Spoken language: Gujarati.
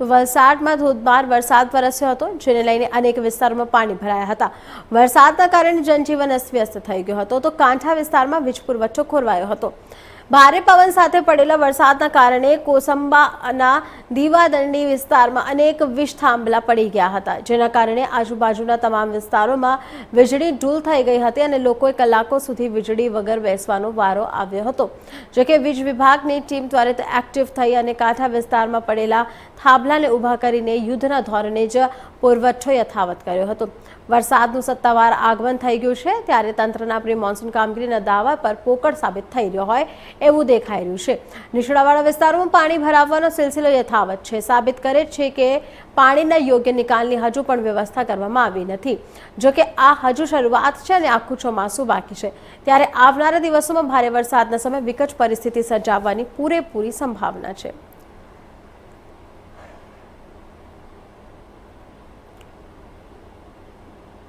તો વલસાડમાં ધોધમાર વરસાદ વરસ્યો હતો, જેને લઈને અનેક વિસ્તારોમાં પાણી ભરાયા હતા. વરસાદના કારણે જનજીવન અસ્તવ્યસ્ત થઈ ગયો હતો. તો કાંઠા વિસ્તારમાં વીજ પુરવઠો ખોરવાયો હતો. ભારે પવન સાથે પડેલા વરસાદના કારણે કોસંબાના દીવાદંડી વિસ્તારમાં અનેક વીજ થાંભલા પડી ગયા હતા, જેના કારણે આજુબાજુના તમામ વિસ્તારોમાં વીજળી ઢૂલ થઈ ગઈ હતી અને લોકોએ કલાકો સુધી વીજળી વગર બેસવાનો વારો આવ્યો હતો. જોકે વીજ વિભાગની ટીમ ત્વરિત એક્ટિવ થઈ અને કાંઠા વિસ્તારમાં પડેલા થાંભલાને ઊભા કરીને યુદ્ધના ધોરણે જ પુરવઠો યથાવત કર્યો હતો. વરસાદનું સત્તાવાર આગમન થઈ ગયું છે, ત્યારે તંત્રના આપણી મોન્સૂન કામગીરીના દાવા પર પોકળ સાબિત થઈ રહ્યો હોય એવું દેખાઈ રહ્યું છે. નીચાણવાળા વિસ્તારોમાં પાણી ભરાવવાનો સિલસિલો યથાવત છે. સાબિત કરે છે કે પાણીના યોગ્ય નિકાલની હજુ પણ વ્યવસ્થા કરવામાં આવી નથી. જોકે આ હજુ શરૂઆત છે અને આખું ચોમાસું બાકી છે. ત્યારે આવનારા દિવસોમાં ભારે વરસાદના સમયે વિકટ પરિસ્થિતિ સર્જાવવાની પૂરેપૂરી સંભાવના છે.